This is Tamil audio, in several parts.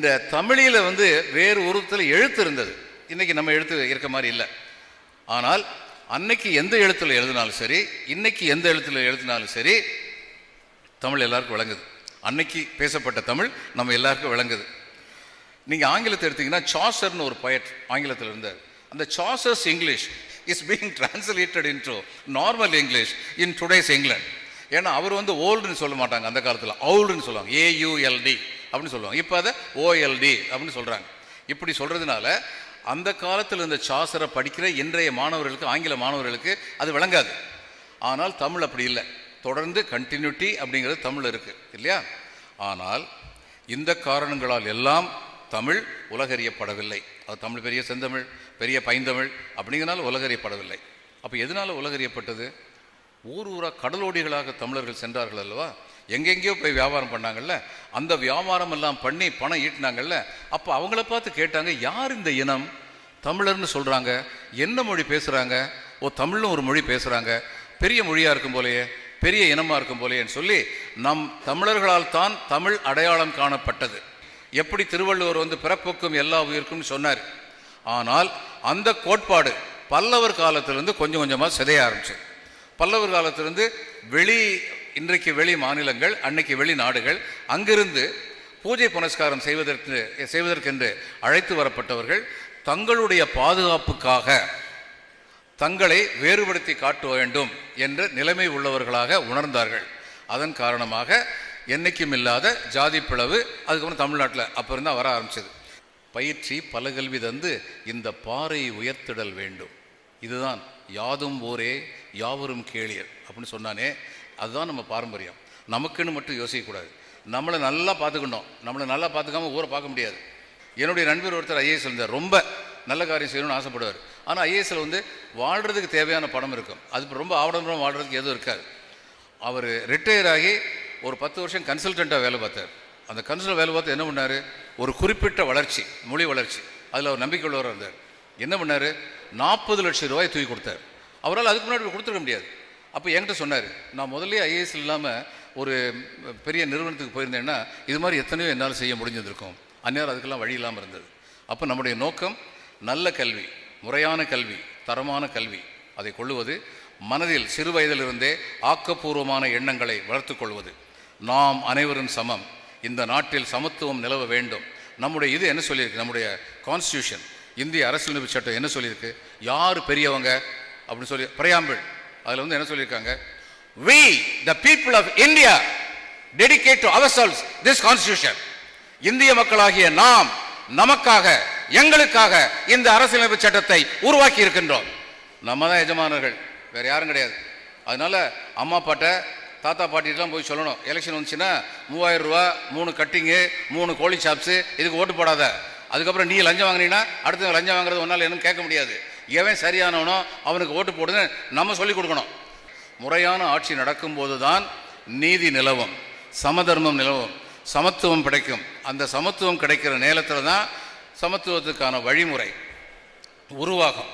இந்த தமிழில் வந்து வேறு உருவத்தில் எழுத்து இருந்தது. இன்றைக்கி நம்ம எழுத்து இருக்க மாதிரி இல்லை. ஆனால் அன்னைக்கு எந்த எழுத்தில் எழுதினாலும் சரி இன்னைக்கு எந்த எழுத்தில் எழுதினாலும் சரி தமிழ் எல்லாருக்கும் விளங்குது. அன்னைக்கு பேசப்பட்ட தமிழ் நம்ம எல்லாருக்கும் விளங்குது. நீங்கள் ஆங்கிலத்தை எடுத்தீங்கன்னா சாசர்னு ஒரு பயட் ஆங்கிலத்தில் இருந்தார். அந்த Chaucer's English is being translated into normal English in today's England ஏன்னா அவர் வந்து ஓல்டுன்னு சொல்ல மாட்டாங்க அந்த காலத்தில். ஓல்டுன்னு சொல்லுவாங்க. ஏயுஎல்டி அப்படின்னு சொல்லுவாங்க. இப்போ அதை ஓஎல்டி அப்படின்னு சொல்கிறாங்க இப்படி சொல்றதுனால அந்த காலத்தில் இருந்த சாசரை படிக்கிற இன்றைய மாணவர்களுக்கு ஆங்கில மாணவர்களுக்கு அது விளங்காது. ஆனால் தமிழ் அப்படி இல்லை. தொடர்ந்து கண்டினியூட்டி அப்படிங்கிறது தமிழ் இருக்கு. இல்லையா? ஆனால் இந்த காரணங்களால் எல்லாம் தமிழ் உலகறியப்படவில்லை. அது தமிழ் பெரிய செந்தமிழ் பெரிய பைந்தமிழ் அப்படிங்கிறனால உலகறியப்படவில்லை. அப்போ எதனால் உலகறியப்பட்டது? ஊர் ஊராக கடலோடிகளாக தமிழர்கள் சென்றார்கள் அல்லவா? எங்கெங்கேயோ போய் வியாபாரம் பண்ணாங்கல்ல அந்த வியாபாரம் எல்லாம் பண்ணி பணம் ஈட்டினாங்கல்ல அப்போ அவங்கள பார்த்து கேட்டாங்க யார் இந்த இனம்? தமிழர்னு சொல்கிறாங்க என்ன மொழி பேசுகிறாங்க ஓ தமிழ்னு ஒரு மொழி பேசுகிறாங்க பெரிய மொழியாக இருக்கும் போலயே பெரிய இனமாக இருக்கும் போலையேன்னு சொல்லி நம் தமிழர்களால் தான் தமிழ் அடையாளம் காணப்பட்டது. எப்படி திருவள்ளுவர் வந்து பிறப்புக்கும் எல்லா உயிருக்கும் சொன்னார். ஆனால் அந்த கோட்பாடு பல்லவர் காலத்திலிருந்து கொஞ்சம் கொஞ்சமாக சிதைய ஆரம்பிச்சு பல்லவர் காலத்திலிருந்து வெளி இன்றைக்கு வெளி மாநிலங்கள் அன்னைக்கு வெளி நாடுகள் அங்கிருந்து பூஜை புனஸ்காரம் செய்வதற்கு செய்வதற்கென்று அழைத்து வரப்பட்டவர்கள் தங்களுடைய பாதுகாப்புக்காக தங்களை வேறுபடுத்தி காட்ட வேண்டும் என்ற நிலைமை உள்ளவர்களாக உணர்ந்தார்கள். அதன் காரணமாக என்றைக்கும் இல்லாத ஜாதி பிளவு அதுக்கப்புறம் தமிழ்நாட்டில் அப்போ இருந்தால் வர ஆரம்பிச்சது. பயிற்சி பல கல்வி தந்து இந்த பாறை உயர்த்திடல் வேண்டும். இதுதான் யாதும் ஊரே யாவரும் கேளியர் அப்படின்னு சொன்னானே அதுதான் நம்ம பாரம்பரியம். நமக்குன்னு மட்டும் யோசிக்கக்கூடாது. நம்மளை நல்லா பார்த்துக்கணும். நம்மளை நல்லா பார்த்துக்காம ஊரை பார்க்க முடியாது. என்னுடைய நண்பர் ஒருத்தர் ஐஏஎஸ் இருந்தார். ரொம்ப நல்ல காரியம் செய்யணும்னு ஆசைப்படுவார். ஆனால் ஐஏஎஸ்ல வந்து வாழ்கிறதுக்கு தேவையான பணம் இருக்கும். அது ரொம்ப ஆடம்பரம் வாழ்கிறதுக்கு எதுவும் இருக்காது. அவர் ரிட்டையர் ஆகி ஒரு பத்து வருஷம் கன்சல்டண்ட்டாக வேலை பார்த்தார். அந்த கன்சல்ட் வேலை பார்த்து என்ன பண்ணார்? ஒரு குறிப்பிட்ட வளர்ச்சி மொழி வளர்ச்சி. அதில் அவர் நம்பிக்கை உள்ளவராக இருந்தார். என்ன பண்ணார்? நாற்பது லட்சம் ரூபாய் தூக்கி கொடுத்தார். அவரால் அதுக்கு முன்னாடி கொடுத்துருக்க முடியாது. அப்போ என்கிட்ட சொன்னார் நான் முதல்ல ஐஏஎஸ் இல்லாமல் ஒரு பெரிய நிறுவனத்துக்கு போயிருந்தேன்னா இது மாதிரி எத்தனையோ என்னால் செய்ய முடிஞ்சிருக்கும் அந்நேரம் அதுக்கெல்லாம் வழி இல்லாமல் இருந்தது. அப்போ நம்முடைய நோக்கம் நல்ல கல்வி முறையான கல்வி தரமான கல்வி அதை கொள்ளுவது மனதில் சிறு வயதிலிருந்தே ஆக்கப்பூர்வமான எண்ணங்களை வளர்த்து கொள்வது. நாம் அனைவரும் சமம். இந்த நாட்டில் சமத்துவம் நிலவ வேண்டும். நம்முடைய இது என்ன சொல்லியிருக்கு? நம்முடைய கான்ஸ்டியூஷன் இந்திய அரசியலமைப்பு சட்டம் என்ன சொல்லியிருக்கு? யார் பெரியவங்க? அப்படின்னு சொல்லி பிரயாம்பிள். அதில் வந்து என்ன சொல்லியிருக்காங்க? We the people of India dedicate to ourselves this constitution இந்திய மக்களாகிய நாம் நமக்காக எங்களுக்காக இந்த அரசியலமைப்பு சட்டத்தை உருவாக்கி இருக்கின்றோம். நம்ம தான் எஜமானர்கள் வேறு யாரும் கிடையாது. அதனால அம்மா அப்பாட்ட தாத்தா பாட்டிகிட்டலாம் போய் சொல்லணும். எலெக்ஷன் வந்துச்சுன்னா மூவாயிரம் ரூபா மூணு கட்டிங்கு மூணு கோழி ஷாப்ஸு இதுக்கு ஓட்டு போடாத. அதுக்கப்புறம் நீ லஞ்சம் வாங்கினீங்கன்னா அடுத்து லஞ்சம் வாங்குறது ஒன்றால் என்னன்னு கேட்க முடியாது. எவன் சரியானவனோ அவனுக்கு ஓட்டு போடுன்னு நம்ம சொல்லிக் கொடுக்கணும். முறையான ஆட்சி நடக்கும்போது தான் நீதி நிலவும் சமதர்மம் நிலவும் சமத்துவம் கிடைக்கும். அந்த சமத்துவம் கிடைக்கிற நேரத்தில் தான் சமத்துவத்துக்கான வழிமுறை உருவாகும்.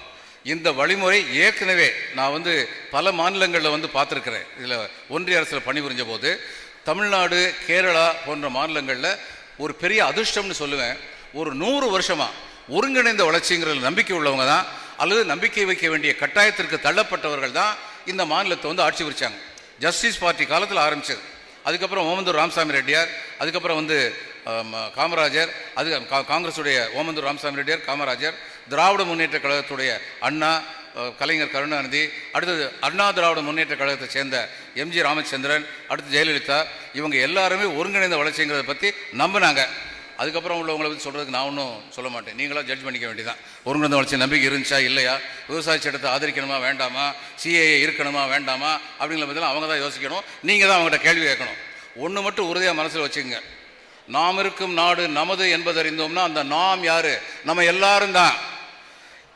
இந்த வழிமுறை ஏற்கனவே நான் வந்து பல மாநிலங்களில் வந்து பார்த்துருக்கிறேன். இதில் ஒன்றிய அரசில் பணிபுரிஞ்ச போது தமிழ்நாடு கேரளா போன்ற மாநிலங்களில் ஒரு பெரிய அதிர்ஷ்டம்னு சொல்லுவேன். ஒரு நூறு வருஷமாக ஒருங்கிணைந்த வளர்ச்சிங்கிற நம்பிக்கை உள்ளவங்க தான் அல்லது நம்பிக்கை வைக்க வேண்டிய கட்டாயத்திற்கு தள்ளப்பட்டவர்கள் தான் இந்த மாநிலத்தை வந்து ஆட்சி புரிச்சாங்க. ஜஸ்டிஸ் பார்ட்டி காலத்தில் ஆரம்பித்தது அதுக்கப்புறம் ஓமந்தூர் ராமசாமி ரெட்டியார் அதுக்கப்புறம் வந்து காமராஜர் அது கா- காங்கிரஸுடைய ஓமந்தூர் ராமசாமி ரெட்டியார் காமராஜர் திராவிட முன்னேற்ற கழகத்துடைய அண்ணா கலைஞர் கருணாநிதி அடுத்தது அண்ணா திராவிட முன்னேற்ற கழகத்தை சேர்ந்த எம்ஜி ராமச்சந்திரன் அடுத்து ஜெயலலிதா இவங்க எல்லாருமே ஒருங்கிணைந்த வளர்ச்சிங்கிறத பற்றி நம்பினாங்க. அதுக்கப்புறம் உள்ளவங்களை பற்றி சொல்கிறதுக்கு நான் ஒன்றும் சொல்ல மாட்டேன். நீங்களாக ஜட்ஜ் பண்ணிக்க வேண்டியதான் ஒருங்கிணைந்த வளர்ச்சி நம்பிக்கை இருந்துச்சா இல்லையா? விவசாய சட்டத்தை ஆதரிக்கணுமா வேண்டாமா? சிஏஏ இருக்கணுமா வேண்டாமா? அப்படிங்கிற பற்றிலாம் அவங்க தான் யோசிக்கணும். நீங்கள் தான் அவங்ககிட்ட கேள்வி கேட்கணும். ஒன்று மட்டும் உறுதியாக மனசில் வச்சுக்கோங்க. நாம் இருக்கும் நாடு நமது என்பதறிந்தோம்னா அந்த நாம் யார்? நம்ம எல்லாரும் தான்.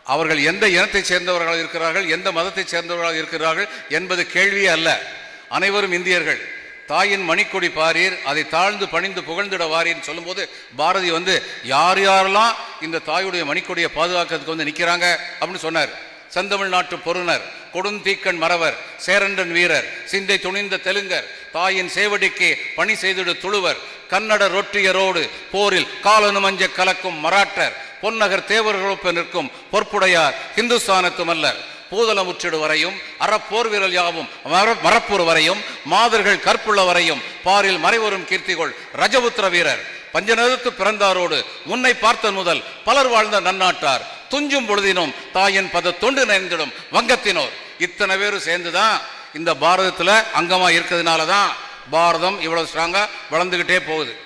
அவர்கள் எந்த இனத்தைச் சேர்ந்தவர்களாக இருக்கிறார்கள் எந்த மதத்தைச் சேர்ந்தவர்களாக இருக்கிறார்கள் என்பது கேள்வியே அல்ல. அனைவரும் இந்தியர்கள். தாயின் மணிக்கொடி பாரீர் அதை தாழ்ந்து பணிந்து புகழ்ந்திட வாரீர்னு சொல்லும்போது பாரதி வந்து யார் யாரெல்லாம் இந்த தாயுடைய மணிக்கொடியை பாதுகாக்கிறதுக்கு வந்து நிற்கிறாங்க அப்படின்னு சொன்னார். செந்தமிழ்நாட்டு பொருணர் கொடுந்தீக்கண் மறவர் சேரண்டன் வீரர் சிந்தை துணிந்த தெலுங்கர் தாயின் சேவடிக்கு பணி செய்திடு துளுவர் கன்னட ரொட்டியரோடு போரில் காலனு மஞ்ச கலக்கும் மராட்டர் பொன்னகர் தேவர்களொப்ப நிற்கும் பொற்புடையார் ஹிந்துஸ்தானத்து மல்லர். பூதலமுற்றிடு வரையும் அறப்போர் வீரல் யாவும் மர- மரப்பூர் வரையும் மாதர்கள் கற்புள்ள வரையும் பாரில் மறைவரும் கீர்த்திகோள் ரஜபுத்திர வீரர். பஞ்சநகரத்து பிறந்தாரோடு முன்னை பார்த்தன் முதல் பலர் வாழ்ந்த நன்னாட்டார். துஞ்சும் பொழுதினும் தாயின் பத தொண்டு நெய்ந்திடும் வங்கத்தினோர். இத்தனை பேரும் சேர்ந்துதான் இந்த பாரதத்துல அங்கமா இருக்கிறதுனால தான் பாரதம் இவ்வளவு ஸ்ட்ராங்கா வளர்ந்துகிட்டே போகுது.